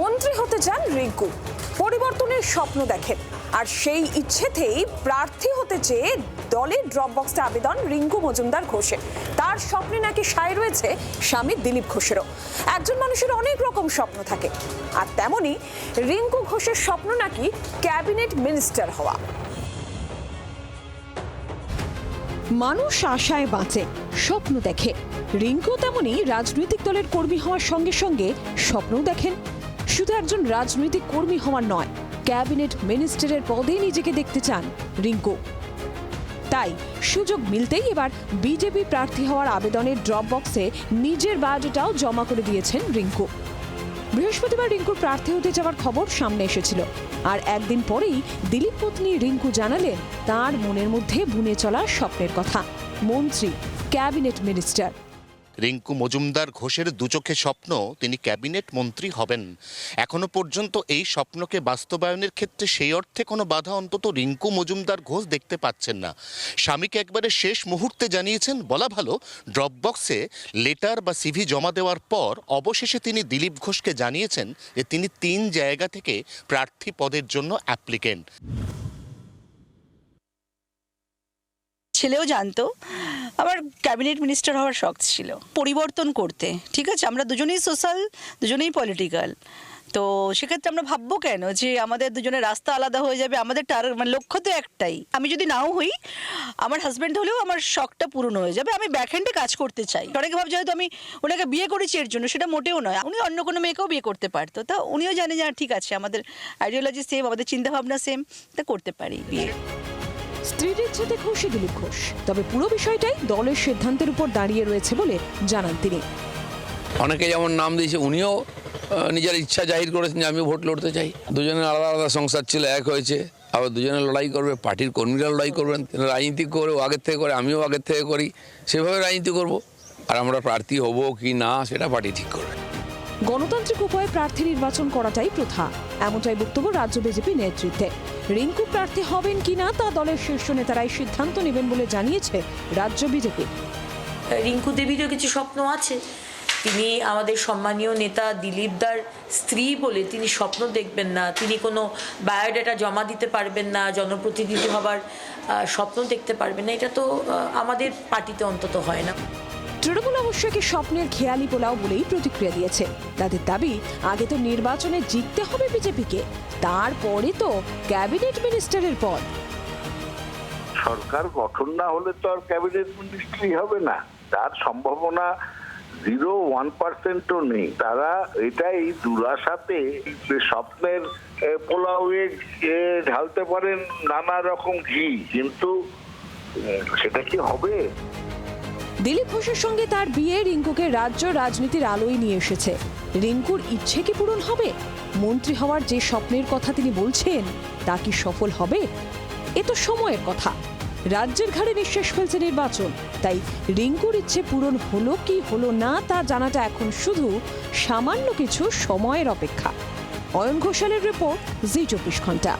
মন্ত্রী হতে চান রিঙ্কু। পরিবর্তনের স্বপ্ন দেখেন। আর সেই ইচ্ছেতেই প্রার্থী হতে চেয়ে দলের ড্রপ বক্সে আবেদন রিঙ্কু মজুমদার ঘোষের। তার স্বপ্নে নাকি সায় রয়েছে স্বামী দিলীপ ঘোষেরও। একজন মানুষের অনেক রকম স্বপ্ন থাকে। আর তেমনি রিঙ্কু ঘোষের স্বপ্ন নাকি ক্যাবিনেট মিনিস্টার হওয়া। মানুষ আশায় বাঁচে, স্বপ্ন দেখে। রিঙ্কু তেমনি রাজনৈতিক দলের কর্মী হওয়ার সঙ্গে সঙ্গে স্বপ্নও দেখেন। শুধু একজন রাজনৈতিক কর্মী হওয়ার নয়, ক্যাবিনেট মিনিস্টারের পদে নিজেকে দেখতে চান রিঙ্কু। তাই সুযোগ মিলতেই এবার বিজেপি প্রার্থী হওয়ার আবেদনের ড্রপ বক্সে নিজের বায়োডাটাও জমা করে দিয়েছেন রিঙ্কু। বৃহস্পতিবার রিঙ্কুর প্রার্থী হতে যাওয়ার খবর সামনে এসেছিল। আর একদিন পরেই দিলীপ পত্নী রিঙ্কু জানালেন, তার মনের মধ্যে বুনে চলা স্বপ্নের কথা। মন্ত্রী, ক্যাবিনেট মিনিস্টার। রিঙ্কু মজুমদার ঘোষের দুচোখে স্বপ্ন, তিনি ক্যাবিনেট মন্ত্রী হবেন। এখনও পর্যন্ত এই স্বপ্নকে বাস্তবায়নের ক্ষেত্রে সেই অর্থে কোনো বাধা অন্তত রিঙ্কু মজুমদার ঘোষ দেখতে পাচ্ছেন না। স্বামীকে একবারে শেষ মুহূর্তে জানিয়েছেন, বলা ভালো ড্রপ বক্সে লেটার বা সিভি জমা দেওয়ার পর অবশেষে তিনি দিলীপ ঘোষকে জানিয়েছেন যে তিনি তিন জায়গা থেকে প্রার্থী পদের জন্য অ্যাপ্লিকেন্ট। ছেলেও জানতো। আমার ক্যাবিনেট মিনিস্টার হওয়ার শখ ছিল। পরিবর্তন করতে ঠিক আছে? আমরা দুজনেই সোশ্যাল দুজনেই পলিটিক্যাল। তো সেক্ষেত্রে আমরা ভাববো কেন যে আমাদের দুজনের রাস্তা আলাদা হয়ে যাবে? আমাদের টার মানে লক্ষ্য তো একটাই। আমি যদি নাও হই আমার হাজব্যান্ড হলেও আমার শখটা পূরণ হয়ে যাবে। আমি ব্যাকহ্যান্ডে কাজ করতে চাই। অনেকে ভাবছে হয়তো আমি ওনাকে বিয়ে করেছি এর জন্য সেটা মোটেও নয়। উনি অন্য কোনো মেয়েকেও বিয়ে করতে পারতো। তা উনিও জানে যে হ্যাঁ, ঠিক আছে আমাদের আইডিওলজি সেম আমাদের চিন্তাভাবনা সেম তা করতে পারি বিয়ে। স্ত্রীর ইচ্ছেতে খুশি ঘোষ। তবে পুরো বিষয়টাই দলের সিদ্ধান্তের উপর দাঁড়িয়ে রয়েছে বলে জানান তিনি। অনেকে যেমন নাম দিয়েছে, উনিও নিজের ইচ্ছা জাহির করেছেন যে আমিও ভোট লড়তে চাই। দুজনের আলাদা আলাদা সংসার ছিল, এক হয়েছে। আবার দুজনে লড়াই করবে, পার্টির কর্মীরা লড়াই করবেন রাজনীতি করে আগের থেকে করে, আমিও আগের থেকে করি। সেভাবে রাজনীতি করব। আর আমরা প্রার্থী হব কি না, সেটা পার্টি ঠিক করবে গণতান্ত্রিক উপায়ে প্রার্থী নির্বাচন করাটাই প্রথা। এমনটাই বক্তব্য রাজ্য বিজেপি নেতৃত্বে। রিঙ্কু প্রার্থী হবেন কিনা তা দলের শীর্ষ নেতারাই সিদ্ধান্ত নেবেন বলে জানিয়েছে রাজ্য বিজেপি। রিঙ্কু দেবীরও কিছু স্বপ্ন আছে। তিনি আমাদের সম্মানীয় নেতা দিলীপদার স্ত্রী বলে তিনি স্বপ্ন দেখবেন না। তিনি কোনো বায়োডাটা জমা দিতে পারবেন না, জনপ্রতিনিধি হবার স্বপ্ন দেখতে পারবেন না। এটা তো আমাদের পার্টিতে অন্তত হয় না। তৃণমূল অবশ্য একে স্বপ্নের খেয়ালি পোলাও বলেই প্রতিক্রিয়া দিয়েছে। তাদের দাবি, আগে তো নির্বাচনে জিততে হবে বিজেপিকে, তারপরে তো ক্যাবিনেট মিনিস্টারের পদ। সরকার গঠন না হলে তো আর ক্যাবিনেট মিনিস্ট্রি হবে না। তার সম্ভাবনা জিরো, ওয়ান পার্সেন্টও নেই। তারা এটাই দুরাশাতে স্বপ্নের পোলাওয়ে ঢালতে পারেন নানা রকম ঘি। কিন্তু সেটা কি হবে? দিলীপ ঘোষের সঙ্গে তার বিয়ে রিঙ্কুকে রাজ্য রাজনীতির আলোয় নিয়ে এসেছে। রিঙ্কুর ইচ্ছে কি পূরণ হবে? মন্ত্রী হওয়ার যে স্বপ্নের কথা তিনি বলছেন, তা কি সফল হবে? এ তো সময়ের কথা। রাজ্যের ঘাড়ে নিঃশ্বাস ফেলছে নির্বাচন, তাই রিঙ্কুর ইচ্ছে পূরণ হলো কি হলো না তা জানাটা এখন শুধু সামান্য কিছু সময়ের অপেক্ষা। অয়ন ঘোষালের রিপোর্ট, জি চব্বিশ ঘণ্টা।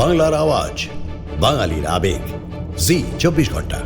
বাংলার আওয়াজ, বাঙালির আবেগ। জি চব্বিশ ঘণ্টা।